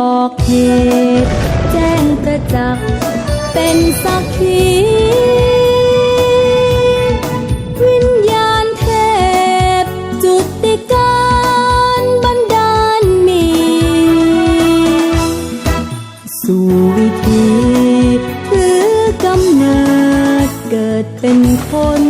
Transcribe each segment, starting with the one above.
บอกเหตุแจ้งประจักษ์เป็นสักขีวิญญาณเทพจุติการบันดาลมี สู่วิธีถือกำเนิดเกิดเป็นคน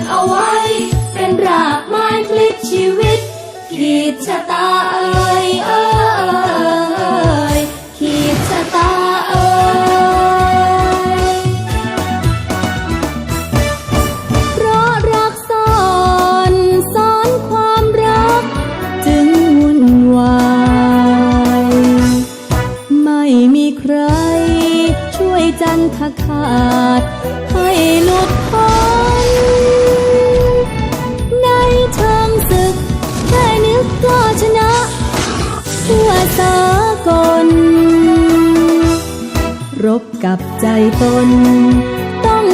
บเอาไว้ เป็นรากไม้พลิกชีวิต ขีดชะตาเอ่ยเอ่ยขีดชะตาเอ่ยเพราะรักซ่อนสอนความรัก จึงวุ่นวายไม่มีใคร ช่วยจันทขาด ให้หลุดพ้น รบกับใจตน ต้อง